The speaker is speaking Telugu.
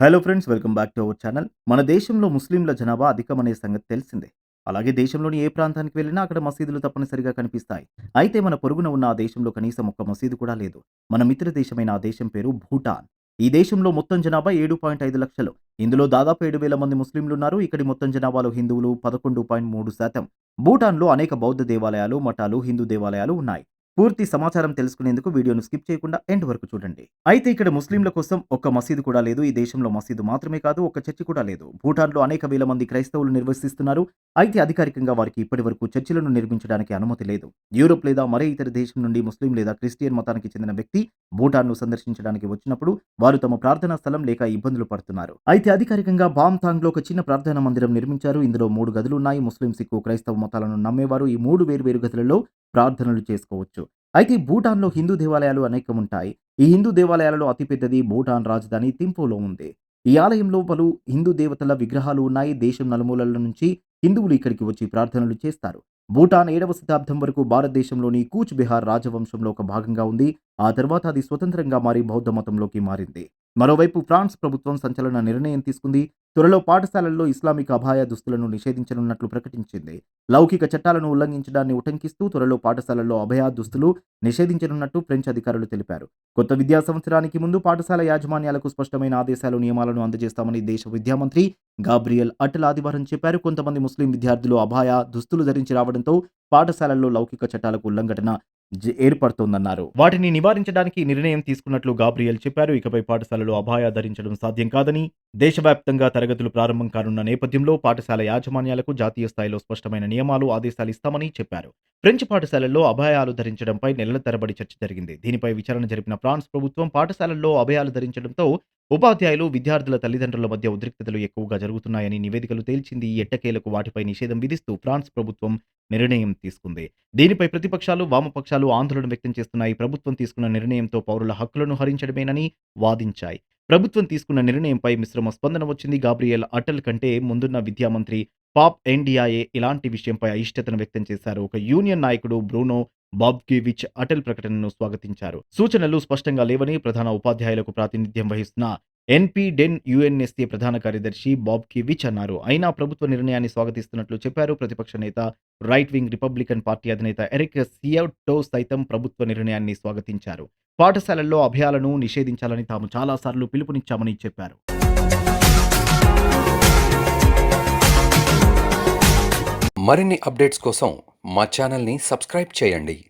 Hello friends welcome back to our channel మన దేశంలో ముస్లింల జనాభా అధికమనే సంగతి తెలిసిందే. అలాగే దేశంలోని ఏ ప్రాంతానికి వెళ్ళినా అక్కడ మసీదులు తప్పనిసరిగా కనిపిస్తాయి. అయితే మన పొరుగున ఉన్న ఆ దేశంలో కనీసం ఒక్క మసీదు కూడా లేదు. మన మిత్ర దేశమైన ఆ దేశం పేరు భూటాన్. ఈ దేశంలో మొత్తం జనాభా ఏడు పాయింట్ ఐదు లక్షలు. ఇందులో దాదాపు ఏడు వేల మంది ముస్లింలు ఉన్నారు ఇక్కడి మొత్తం జనాభాలో హిందువులు పదకొండు పాయింట్ మూడు శాతం. భూటాన్లో అనేక బౌద్ధ దేవాలయాలు మఠాలు హిందూ దేవాలయాలు ఉన్నాయి. పూర్తి సమాచారం తెలుసుకునేందుకు వీడియోను స్కిప్ చేయకుండా ఎండ్ వరకు చూడండి. అయితే ఇక్కడ ముస్లింల కోసం ఒక్క మసీదు కూడా లేదు. ఈ దేశంలో మసీదు మాత్రమే కాదు ఒక్క చర్చి కూడా లేదు. భూటాన్లో అనేక వేల మంది క్రైస్తవులు నిర్వసిస్తున్నారు. అయితే అధికారికంగా వారికి ఇప్పటి వరకు చర్చిలను నిర్మించడానికి అనుమతి లేదు. యూరోప్ లేదా మరే ఇతర దేశం నుండి ముస్లిం లేదా క్రిస్టియన్ మతానికి చెందిన వ్యక్తి భూటాన్ను సందర్శించడానికి వచ్చినప్పుడు వారు తమ ప్రార్థనా స్థలం లేక ఇబ్బందులు పడుతున్నారు. అయితే అధికారికంగా బామ్థాంగ్లో ఒక చిన్న ప్రార్థనా మందిరం నిర్మించారు. ఇందులో మూడు గదులు ఉన్నాయి ముస్లిం సిక్కు క్రైస్తవ మతాలను నమ్మేవారు. ఈ మూడు వేరు వేరు గదులలో ప్రార్థనలు చేసుకోవచ్చు. అయితే భూటాన్లో హిందూ దేవాలయాలు అనేకం ఉంటాయి ఈ హిందూ దేవాలయాలలో అతిపెద్దది భూటాన్ రాజధాని థింపోలో ఉంది. ఈ ఆలయంలో పలు హిందూ దేవతల విగ్రహాలు ఉన్నాయి. దేశం నలుమూలల నుంచి హిందువులు ఇక్కడికి వచ్చి ప్రార్థనలు చేస్తారు. భూటాన్ ఏడవ శతాబ్దం వరకు భారతదేశంలోని కూచ్ బిహార్ రాజవంశంలో ఒక భాగంగా ఉంది. ఆ తర్వాత అది స్వతంత్రంగా మారి బౌద్ధ మతంలోకి మారింది. మరోవైపు ఫ్రాన్స్ ప్రభుత్వం సంచలన నిర్ణయం తీసుకుంది. త్వరలో పాఠశాలల్లో ఇస్లామిక్ అభాయ దుస్తులను నిషేధించనున్నట్లు ప్రకటించింది. లౌకిక చట్టాలను ఉల్లంఘించడాన్ని ఉటంకిస్తూ త్వరలో పాఠశాలల్లో అభయ దుస్తులు నిషేధించనున్నట్టు ఫ్రెంచ్ అధికారులు తెలిపారు. కొత్త విద్యా సంవత్సరానికి ముందు పాఠశాల యాజమాన్యాలకు స్పష్టమైన ఆదేశాలు నియమాలను అందజేస్తామని దేశ విద్యామంత్రి గాబ్రియల్ అటల్ ఆదివారం చెప్పారు. కొంతమంది ముస్లిం విద్యార్థులు అభాయ దుస్తులు ధరించి రావడంతో పాఠశాలల్లో లౌకిక చట్టాలకు ఉల్లంఘన ఏర్పడుతోందన్నారు. వాటిని నివారించడానికి నిర్ణయం తీసుకున్నట్లు గాబ్రియల్ చెప్పారు. ఇకపై పాఠశాలలో అభాయ ధరించడం సాధ్యం కాదని దేశవ్యాప్తంగా తరగతులు ప్రారంభం కానున్న నేపథ్యంలో పాఠశాల యాజమాన్యాలకు జాతీయ స్థాయిలో స్పష్టమైన నియమాలు ఆదేశాలు ఇస్తామని చెప్పారు. ఫ్రెంచ్ పాఠశాలల్లో అభయాలు ధరించడంపై నెలల తరబడి చర్చ జరిగింది. దీనిపై విచారణ జరిపిన ఫ్రాన్స్ ప్రభుత్వం పాఠశాలల్లో అభయాలు ధరించడంతో ఉపాధ్యాయులు విద్యార్థుల తల్లిదండ్రుల మధ్య ఉద్రిక్తతలు ఎక్కువగా జరుగుతున్నాయని నివేదికలు తేల్చింది. ఎట్టకేలకు వాటిపై నిషేధం విధిస్తూ ఫ్రాన్స్ ప్రభుత్వం నిర్ణయం తీసుకుంది. దీనిపై ప్రతిపక్షాలు వామపక్షాలు ఆందోళన వ్యక్తం చేస్తున్నాయి. ప్రభుత్వం తీసుకున్న నిర్ణయంతో పౌరుల హక్కులను హరించడమేనని వాదించాయి. ప్రభుత్వం తీసుకున్న నిర్ణయంపై మిశ్రమ స్పందన వచ్చింది. గాబ్రియల్ అటల్ కంటే ముందున్న విద్యామంత్రి పాప్ ఎన్డీఆఏ ఇలాంటి విషయంపై అయిష్టతను వ్యక్తం చేశారు. ఒక యూనియన్ నాయకుడు బ్రూనో బాబ్కివిచ్ అటల్ ప్రకటనను స్వాగతించారు. సూచనలు స్పష్టంగా లేవని ప్రధాన ఉపాధ్యాయులకు ప్రాతినిధ్యం వహిస్తున్న ఎన్పి డెన్ యుఎన్ఎస్ఏ ప్రధాన కార్యదర్శి బాబ్ కివిచ్ అన్నారు. అయినా ప్రభుత్వ నిర్ణయాన్ని స్వాగతిస్తున్నట్లు చెప్పారు. ప్రతిపక్ష నేత రైట్ వింగ్ రిపబ్లికన్ పార్టీ అధినేత ఎరిక్ సియౌటో సైతం ప్రభుత్వ నిర్ణయాన్ని స్వాగతించారు. పాఠశాలల్లో అభయాలను నిషేధించాలని తాము చాలాసార్లు పిలుపునిచ్చామని చెప్పారు. మరిన్ని అప్డేట్స్ కోసం మా ఛానల్ని సబ్స్క్రైబ్ చేయండి.